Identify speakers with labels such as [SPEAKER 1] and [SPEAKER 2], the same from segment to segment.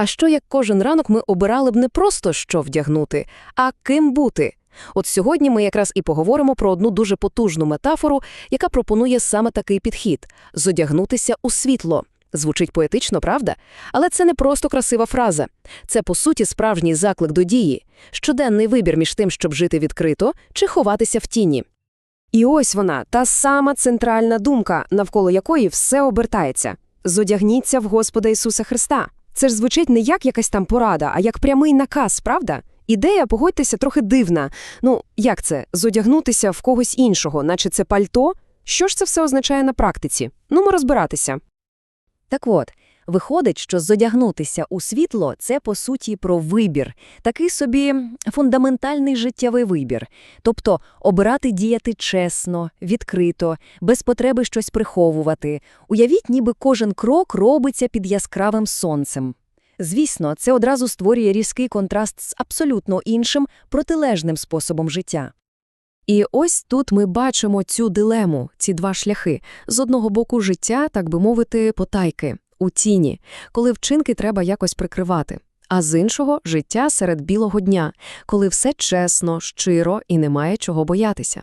[SPEAKER 1] А що як кожен ранок ми обирали б не просто що вдягнути, а ким бути? От сьогодні ми якраз і поговоримо про одну дуже потужну метафору, яка пропонує саме такий підхід зодягнутися у світло. Звучить поетично, правда? Але це не просто красива фраза. Це, по суті, справжній заклик до дії, щоденний вибір між тим, щоб жити відкрито чи ховатися в тіні. І ось вона, та сама центральна думка, навколо якої все обертається. Зодягніться в Господа Ісуса Христа. Це ж звучить не як якась там порада, а як прямий наказ, правда? Ідея, погодьтеся, трохи дивна. Ну, як це? Зодягнутися в когось іншого, наче це пальто? Що ж це все означає на практиці? Ну, ми розбиратися.
[SPEAKER 2] Так от, виходить, що зодягнутися у світло – це, по суті, про вибір, такий собі фундаментальний життєвий вибір. Тобто обирати діяти чесно, відкрито, без потреби щось приховувати. Уявіть, ніби кожен крок робиться під яскравим сонцем. Звісно, це одразу створює різкий контраст з абсолютно іншим, протилежним способом життя.
[SPEAKER 1] І ось тут ми бачимо цю дилему, ці два шляхи. З одного боку життя, так би мовити, потайки, у тіні, коли вчинки треба якось прикривати. А з іншого – життя серед білого дня, коли все чесно, щиро і немає чого боятися.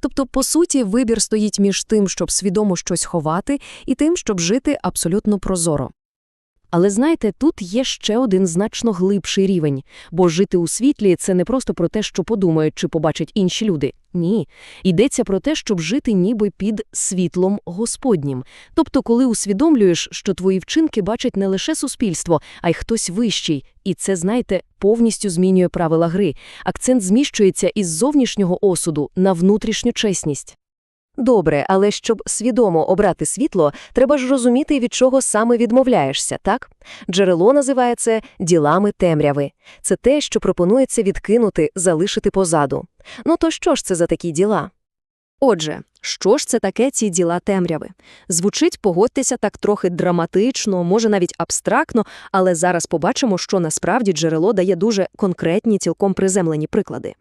[SPEAKER 1] Тобто, по суті, вибір стоїть між тим, щоб свідомо щось ховати, і тим, щоб жити абсолютно прозоро. Але знаєте, тут є ще один значно глибший рівень, бо жити у світлі – це не просто про те, що подумають чи побачать інші люди. Ні. Йдеться про те, щоб жити ніби під світлом Господнім. Тобто, коли усвідомлюєш, що твої вчинки бачать не лише суспільство, а й хтось вищий. І це, знаєте, повністю змінює правила гри. Акцент зміщується із зовнішнього осуду на внутрішню чесність. Добре, але щоб свідомо обрати світло, треба ж розуміти, від чого саме відмовляєшся, так? Джерело називає це «ділами темряви». Це те, що пропонується відкинути, залишити позаду. Ну то що ж це за такі діла? Отже, що ж це таке ці діла темряви? Звучить, погодьтеся, так трохи драматично, може навіть абстрактно, але зараз побачимо, що насправді джерело дає дуже конкретні, цілком приземлені приклади.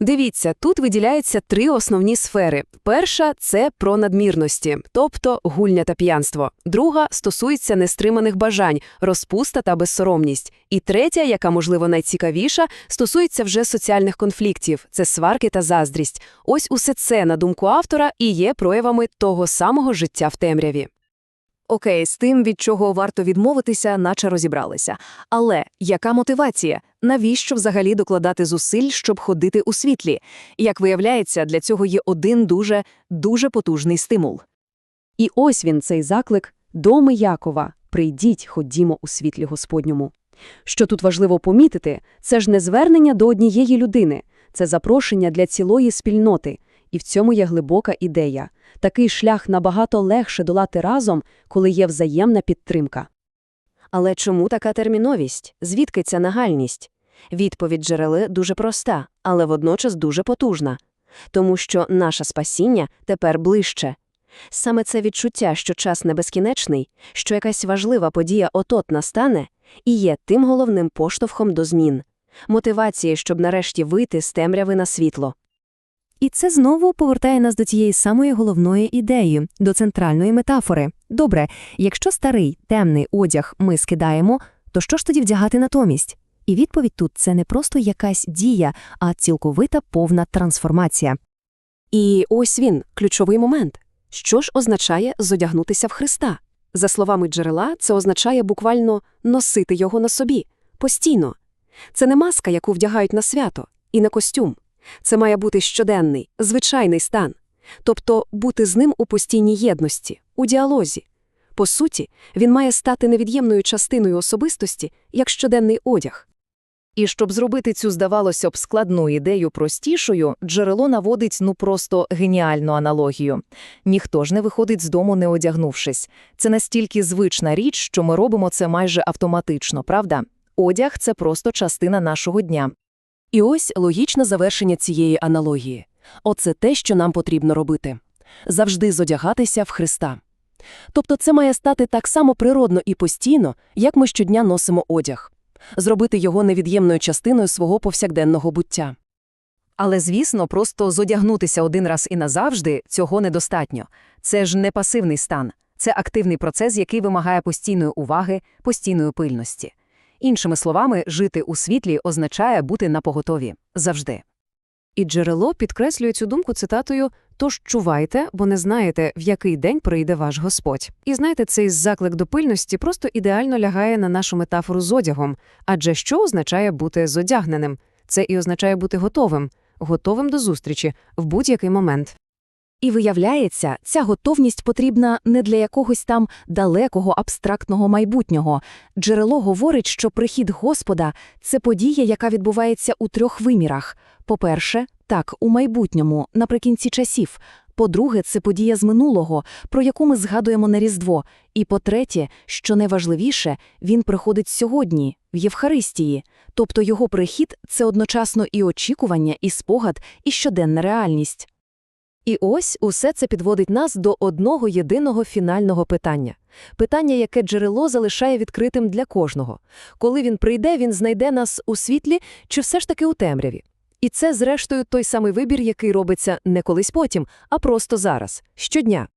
[SPEAKER 1] Дивіться, тут виділяються три основні сфери. Перша – це про надмірності, тобто гульня та п'янство. Друга – стосується нестриманих бажань, розпуста та безсоромність. І третя, яка, можливо, найцікавіша, стосується вже соціальних конфліктів – це сварки та заздрість. Ось усе це, на думку автора, і є проявами того самого життя в темряві. Окей, з тим, від чого варто відмовитися, наче розібралися. Але яка мотивація? Навіщо взагалі докладати зусиль, щоб ходити у світлі? Як виявляється, для цього є один дуже, дуже потужний стимул. І ось він, цей заклик «Доми Якова, прийдіть, ходімо у світлі Господньому». Що тут важливо помітити, це ж не звернення до однієї людини, це запрошення для цілої спільноти. І в цьому є глибока ідея. Такий шлях набагато легше долати разом, коли є взаємна підтримка. Але чому така терміновість? Звідки ця нагальність? Відповідь джерели дуже проста, але водночас дуже потужна. Тому що наше спасіння тепер ближче. Саме це відчуття, що час не безкінечний, що якась важлива подія отот настане, і є тим головним поштовхом до змін, мотивації, щоб нарешті вийти з темряви на світло.
[SPEAKER 2] І це знову повертає нас до тієї самої головної ідеї, до центральної метафори. Добре, якщо старий темний одяг ми скидаємо, то що ж тоді вдягати натомість? І відповідь тут це не просто якась дія, а цілковита повна трансформація.
[SPEAKER 1] І ось він, ключовий момент. Що ж означає зодягнутися в Христа? За словами джерела, це означає буквально носити його на собі, постійно. Це не маска, яку вдягають на свято, і не костюм. Це має бути щоденний, звичайний стан, тобто бути з ним у постійній єдності, у діалозі. По суті, він має стати невід'ємною частиною особистості, як щоденний одяг. І щоб зробити цю, здавалося б, складну ідею простішою, джерело наводить ну просто геніальну аналогію. Ніхто ж не виходить з дому, не одягнувшись. Це настільки звична річ, що ми робимо це майже автоматично, правда? Одяг це просто частина нашого дня. І ось логічне завершення цієї аналогії. Оце те, що нам потрібно робити. Завжди зодягатися в Христа. Тобто це має стати так само природно і постійно, як ми щодня носимо одяг, зробити його невід'ємною частиною свого повсякденного буття. Але, звісно, просто зодягнутися один раз і назавжди цього недостатньо. Це ж не пасивний стан, це активний процес, який вимагає постійної уваги, постійної пильності.
[SPEAKER 2] Іншими словами, жити у світлі означає бути напоготові. Завжди.
[SPEAKER 1] І джерело підкреслює цю думку цитатою «Тож чувайте, бо не знаєте, в який день прийде ваш Господь». І знаєте, цей заклик до пильності просто ідеально лягає на нашу метафору з одягом. Адже що означає бути зодягненим? Це і означає бути готовим, готовим до зустрічі в будь-який момент.
[SPEAKER 2] І виявляється, ця готовність потрібна не для якогось там далекого абстрактного майбутнього. Джерело говорить, що прихід Господа – це подія, яка відбувається у трьох вимірах. По-перше, так, у майбутньому, наприкінці часів. По-друге, це подія з минулого, про яку ми згадуємо на Різдво. І по-третє, що найважливіше, він приходить сьогодні, в Євхаристії. Тобто його прихід – це одночасно і очікування, і спогад, і щоденна реальність.
[SPEAKER 1] І ось усе це підводить нас до одного єдиного фінального питання. Питання, яке джерело залишає відкритим для кожного. Коли він прийде, він знайде нас у світлі чи все ж таки у темряві. І це, зрештою, той самий вибір, який робиться не колись потім, а просто зараз, щодня.